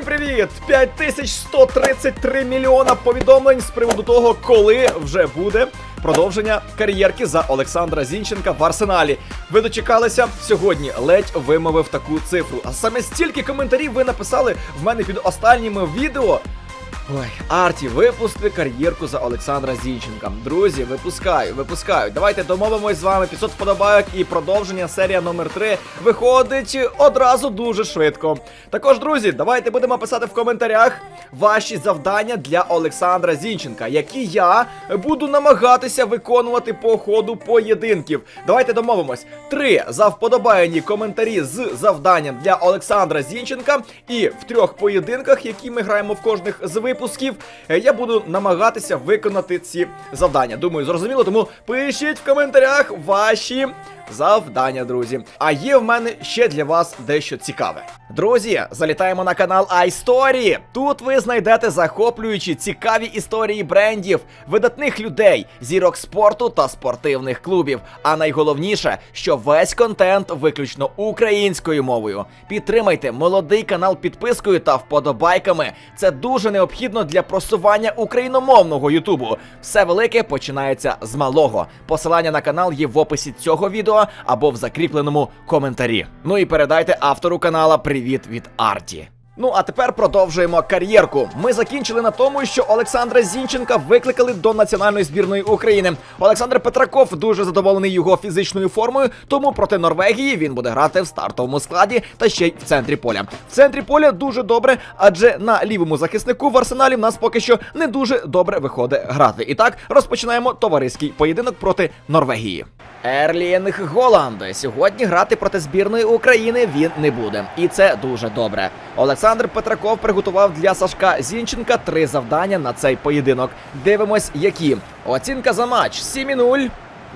Всім привіт! 5133 мільйона повідомлень з приводу того, коли вже буде продовження кар'єрки за Олександра Зінченка в арсеналі. Ви дочекалися сьогодні, ледь вимовив таку цифру. А саме стільки коментарів ви написали в мене під останніми відео. Ой, Арті, випусти кар'єрку за Олександра Зінченка. Друзі, випускаю, випускаю. Давайте домовимось з вами 500 вподобайок і продовження серія номер 3 виходить одразу дуже швидко. Також, друзі, давайте будемо писати в коментарях ваші завдання для Олександра Зінченка, які я буду намагатися виконувати по ходу поєдинків. Давайте домовимось. Три за вподобаєні коментарі з завданням для Олександра Зінченка, і в трьох поєдинках, які ми граємо в кожних з випусків, е, я буду намагатися виконати ці завдання. Думаю, зрозуміло, тому пишіть в коментарях ваші завдання, друзі. А є в мене ще для вас дещо цікаве. Друзі, залітаємо на канал iStory. Тут ви знайдете захоплюючі цікаві історії брендів, видатних людей, зірок спорту та спортивних клубів. А найголовніше, що весь контент виключно українською мовою. Підтримайте молодий канал підпискою та вподобайками. Це дуже необхідно для просування україномовного Ютубу. Все велике починається з малого. Посилання на канал є в описі цього відео або в закріпленому коментарі. Ну і передайте автору канала привіт від Арті. Ну а тепер продовжуємо кар'єрку. Ми закінчили на тому, що Олександра Зінченка викликали до національної збірної України. Олександр Петраков дуже задоволений його фізичною формою, тому проти Норвегії він буде грати в стартовому складі та ще й в центрі поля. В центрі поля дуже добре, адже на лівому захиснику в арсеналі в нас поки що не дуже добре виходить грати. І так розпочинаємо товариський поєдинок проти Норвегії. Ерлінг Голланд. Сьогодні грати проти збірної України він не буде, і це дуже добре. Олександр Петраков приготував для Сашка Зінченка три завдання на цей поєдинок. Дивимось, які оцінка за матч 7,0,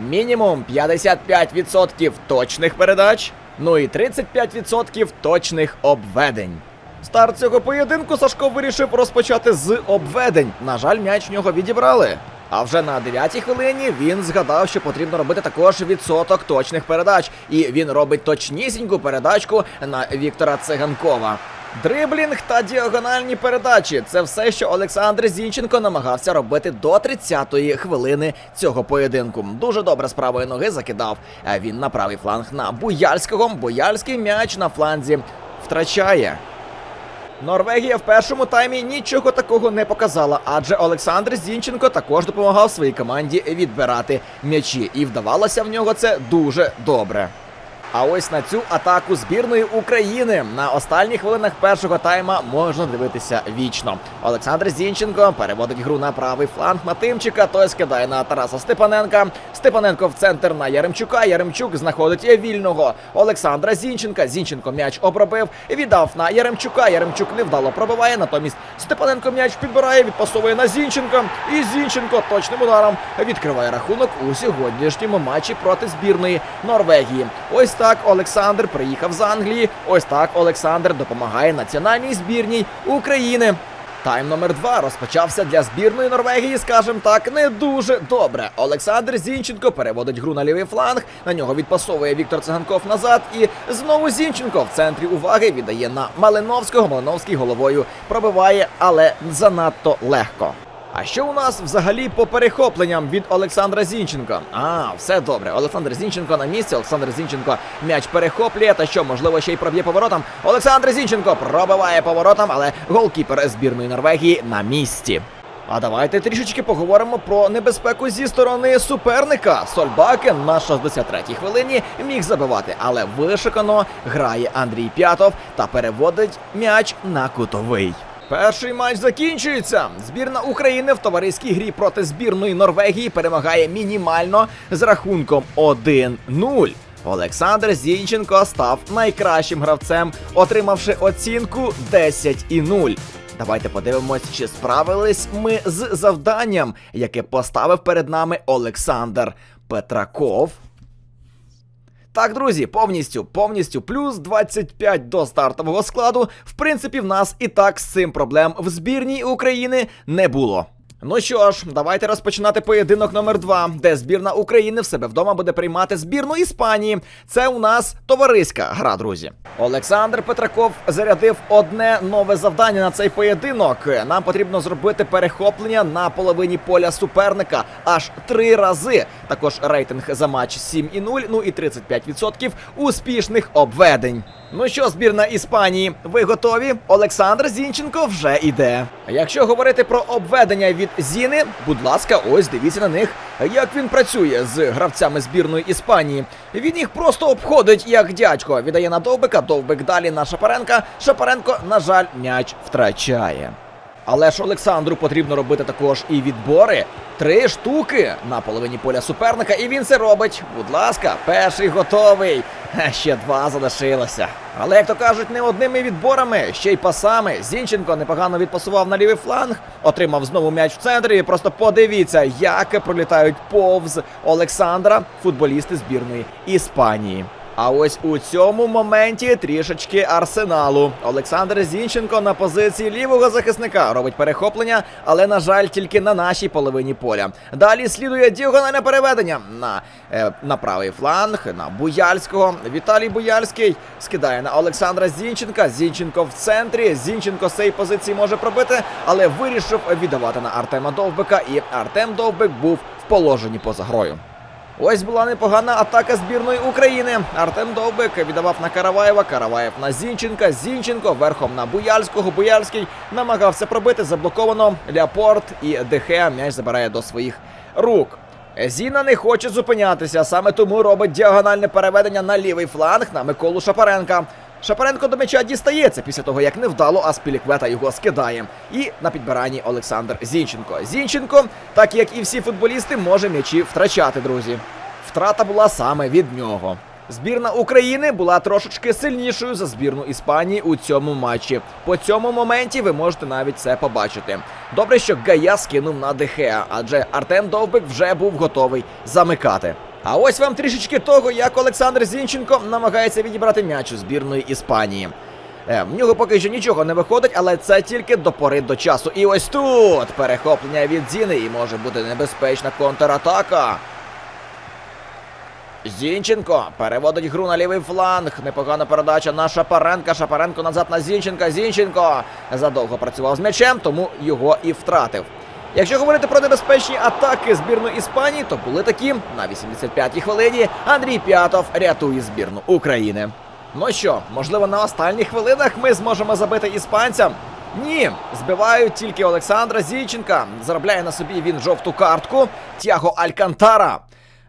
мінімум 55% точних передач, ну і 35% точних обведень. Старт цього поєдинку Сашко вирішив розпочати з обведень. На жаль, м'яч в нього відібрали. А вже на 9-й хвилині він згадав, що потрібно робити також відсоток точних передач. І він робить точнісіньку передачку на Віктора Циганкова. Дриблінг та діагональні передачі це все, що Олександр Зінченко намагався робити до 30-ї хвилини цього поєдинку. Дуже добре з правої ноги закидав. Він на правий фланг на Буяльського. Буяльський м'яч на фланзі втрачає. Норвегія в першому таймі нічого такого не показала, адже Олександр Зінченко також допомагав своїй команді відбирати м'ячі, і вдавалося в нього це дуже добре. А ось на цю атаку збірної України на останніх хвилинах першого тайма можна дивитися вічно. Олександр Зінченко переводить гру на правий фланг на Тимчика, той скидає на Тараса Степаненка. Степаненко в центр на Яремчука. Яремчук знаходить вільного Олександра Зінченка. Зінченко м'яч обробив, віддав на Яремчука. Яремчук невдало пробиває. Натомість Степаненко м'яч підбирає, відпасовує на Зінченка. І Зінченко точним ударом відкриває рахунок у сьогоднішньому матчі проти збірної Норвегії. Ось так Олександр приїхав з Англії. Ось так Олександр допомагає національній збірній України. Тайм номер два розпочався для збірної Норвегії, скажем так, не дуже добре. Олександр Зінченко переводить гру на лівий фланг. На нього відпасовує Віктор Циганков назад. І знову Зінченко в центрі уваги віддає на Малиновського. Малиновський головою пробиває, але занадто легко. А що у нас взагалі по перехопленням від Олександра Зінченка? А, все добре. Олександр Зінченко на місці. Олександр Зінченко м'яч перехоплює. Та що, можливо, ще й проб'є поворотом. Олександр Зінченко пробиває поворотом, але голкіпер збірної Норвегії на місці. А давайте трішечки поговоримо про небезпеку зі сторони суперника. Сольбакен на 63-й хвилині міг забивати, але вишикано грає Андрій П'ятов та переводить м'яч на кутовий. Перший матч закінчується. Збірна України в товариській грі проти збірної Норвегії перемагає мінімально з рахунком 1-0. Олександр Зінченко став найкращим гравцем, отримавши оцінку 10,0. Давайте подивимось, чи справились ми з завданням, яке поставив перед нами Олександр Петраков. Так, друзі, повністю, повністю плюс 25 до стартового складу. В принципі, в нас і так з цим проблем в збірній України не було. Ну що ж, давайте розпочинати поєдинок номер 2 де збірна України в себе вдома буде приймати збірну Іспанії. Це у нас товариська гра, друзі. Олександр Петраков зарядив одне нове завдання на цей поєдинок. Нам потрібно зробити перехоплення на половині поля суперника аж три рази. Також рейтинг за матч 7,0, ну і 35% успішних обведень. Ну що, збірна Іспанії, ви готові? Олександр Зінченко вже іде. Якщо говорити про обведення від Зіни, будь ласка, ось дивіться на них, як він працює з гравцями збірної Іспанії. Він їх просто обходить як дядько. Віддає на довбика, довбик далі на Шапаренка. Шапаренко, на жаль, м'яч втрачає. Але ж Олександру потрібно робити також і відбори. Три штуки на половині поля суперника, і він це робить. Будь ласка, перший готовий. Ще два залишилося. Але як то кажуть, не одними відборами, ще й пасами. Зінченко непогано відпасував на лівий фланг, отримав знову м'яч в центрі. І просто подивіться, як пролітають повз Олександра футболісти збірної Іспанії. А ось у цьому моменті трішечки арсеналу. Олександр Зінченко на позиції лівого захисника робить перехоплення, але, на жаль, тільки на нашій половині поля. Далі слідує діагональне переведення на, е, на правий фланг, на Буяльського. Віталій Буяльський скидає на Олександра Зінченка. Зінченко в центрі. Зінченко з цієї позиції може пробити, але вирішив віддавати на Артема Довбика. І Артем Довбик був в положенні поза грою. Ось була непогана атака збірної України. Артем Довбик віддавав на Караваєва, Караваєв на Зінченка. Зінченко верхом на Буяльського. Буяльський намагався пробити заблоковано. Ляпорт і Дехе м'яч забирає до своїх рук. Зіна не хоче зупинятися, саме тому робить діагональне переведення на лівий фланг на Миколу Шапаренка. Шапаренко до м'яча дістається після того, як невдало Аспіліквета його скидає. І на підбиранні Олександр Зінченко. Зінченко, так як і всі футболісти, може м'ячі втрачати, друзі. Втрата була саме від нього. Збірна України була трошечки сильнішою за збірну Іспанії у цьому матчі. По цьому моменті ви можете навіть це побачити. Добре, що Гая скинув на Дехеа, адже Артем Довбик вже був готовий замикати. А ось вам трішечки того, як Олександр Зінченко намагається відібрати м'яч у збірної Іспанії. Е, в нього поки що нічого не виходить, але це тільки до пори до часу. І ось тут перехоплення від Зіни і може бути небезпечна контратака. Зінченко переводить гру на лівий фланг. Непогана передача на Шапаренка. Шапаренко назад на Зінченка. Зінченко задовго працював з м'ячем, тому його і втратив. Якщо говорити про небезпечні атаки збірної Іспанії, то були такі на 85-й хвилині. Андрій П'ятов рятує збірну України. Ну що, можливо, на останніх хвилинах ми зможемо забити іспанцям? Ні, збивають тільки Олександра Зійченка. Заробляє на собі він жовту картку. Тяго Алькантара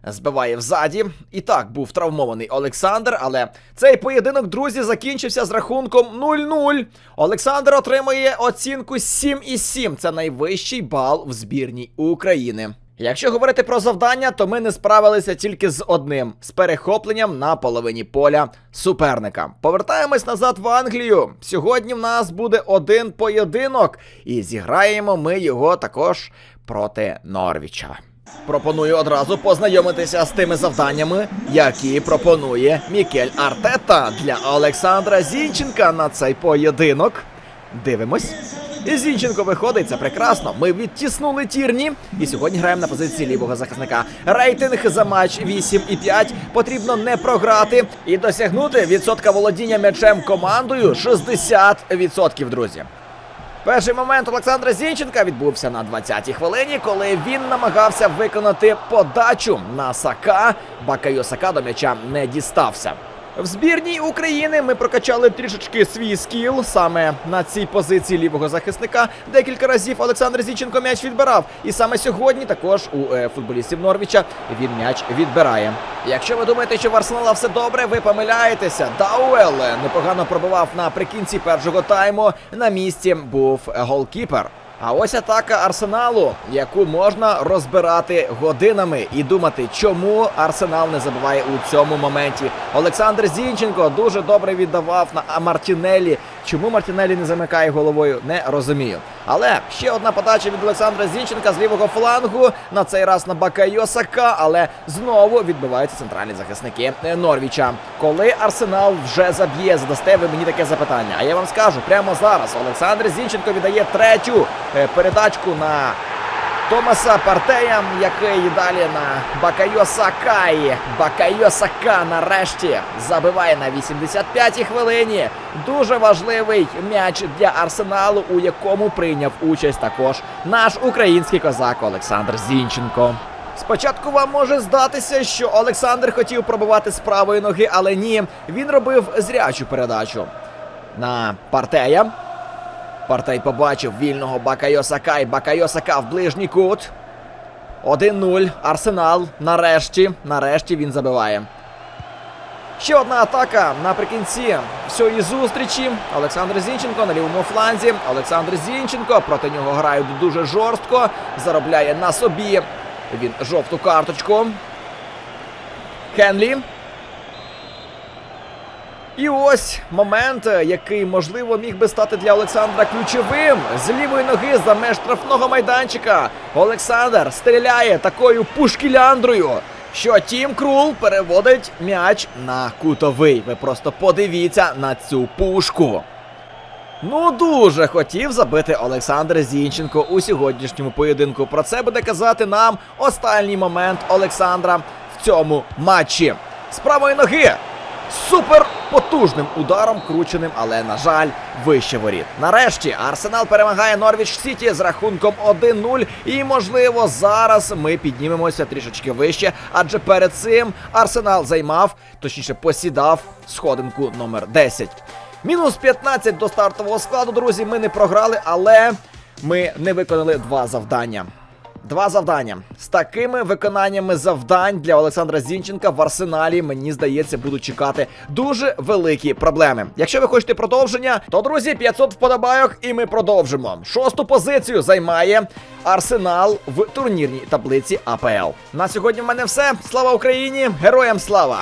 збиває взаді. І так був травмований Олександр, але цей поєдинок, друзі, закінчився з рахунком 0-0. Олександр отримує оцінку 7,7. Це найвищий бал в збірній України. Якщо говорити про завдання, то ми не справилися тільки з одним з перехопленням на половині поля суперника. Повертаємось назад в Англію. Сьогодні в нас буде один поєдинок, і зіграємо ми його також проти Норвіча. Пропоную одразу познайомитися з тими завданнями, які пропонує Мікель Артета для Олександра Зінченка на цей поєдинок. Дивимось. Зінченко виходить, це прекрасно. Ми відтіснули тірні. І сьогодні граємо на позиції лівого захисника. Рейтинг за матч 8,5. Потрібно не програти і досягнути відсотка володіння м'ячем командою 60%, друзі. Перший момент Олександра Зінченка відбувся на 20-й хвилині, коли він намагався виконати подачу на Сака. Бакайо Сака до м'яча не дістався. В збірній України ми прокачали трішечки свій скіл саме на цій позиції лівого захисника. Декілька разів Олександр Зінченко м'яч відбирав. І саме сьогодні також у е, футболістів Норвіча він м'яч відбирає. Якщо ви думаєте, що в Арсенала все добре, ви помиляєтеся. Дауел непогано пробивав наприкінці першого тайму. На місці був голкіпер. А ось атака арсеналу, яку можна розбирати годинами і думати, чому арсенал не забуває у цьому моменті. Олександр Зінченко дуже добре віддавав на Мартінелі. Чому Мартінелі не замикає головою, не розумію. Але ще одна подача від Олександра Зінченка з лівого флангу. На цей раз на Бакайосака, але знову відбиваються центральні захисники Норвіча. Коли Арсенал вже заб'є, задасте ви мені таке запитання. А я вам скажу прямо зараз. Олександр Зінченко віддає третю е, передачку на Томаса Партея, який далі на Бакайо Сакаї. Бакайо Сака нарешті забиває на 85-й хвилині. Дуже важливий м'яч для арсеналу, у якому прийняв участь також наш український козак Олександр Зінченко. Спочатку вам може здатися, що Олександр хотів пробивати з правої ноги, але ні, він робив зрячу передачу на Партея. Партей побачив вільного Бакайо Сакай. Бакайо Сака в ближній кут. 1-0. Арсенал. Нарешті. Нарешті він забиває. Ще одна атака наприкінці всієї зустрічі. Олександр Зінченко на лівому фланзі. Олександр Зінченко проти нього грають дуже жорстко. Заробляє на собі. Він жовту карточку. Хенлі. І ось момент, е, який можливо міг би стати для Олександра ключовим. З лівої ноги за меж штрафного майданчика. Олександр стріляє такою пушкіляндрою, що Тім Крул переводить м'яч на кутовий. Ви просто подивіться на цю пушку. Ну, дуже хотів забити Олександр Зінченко у сьогоднішньому поєдинку. Про це буде казати нам останній момент Олександра в цьому матчі. З правої ноги. Супер потужним ударом крученим, але на жаль, вище воріт. Нарешті Арсенал перемагає Норвіч Сіті з рахунком 1-0. І можливо зараз ми піднімемося трішечки вище, адже перед цим Арсенал займав, точніше посідав сходинку номер 10. Мінус 15 до стартового складу, друзі. Ми не програли, але ми не виконали два завдання. Два завдання з такими виконаннями завдань для Олександра Зінченка в арсеналі, мені здається, будуть чекати дуже великі проблеми. Якщо ви хочете продовження, то друзі, 500 вподобайок, і ми продовжимо. Шосту позицію займає Арсенал в турнірній таблиці АПЛ. На сьогодні в мене все. Слава Україні! Героям слава!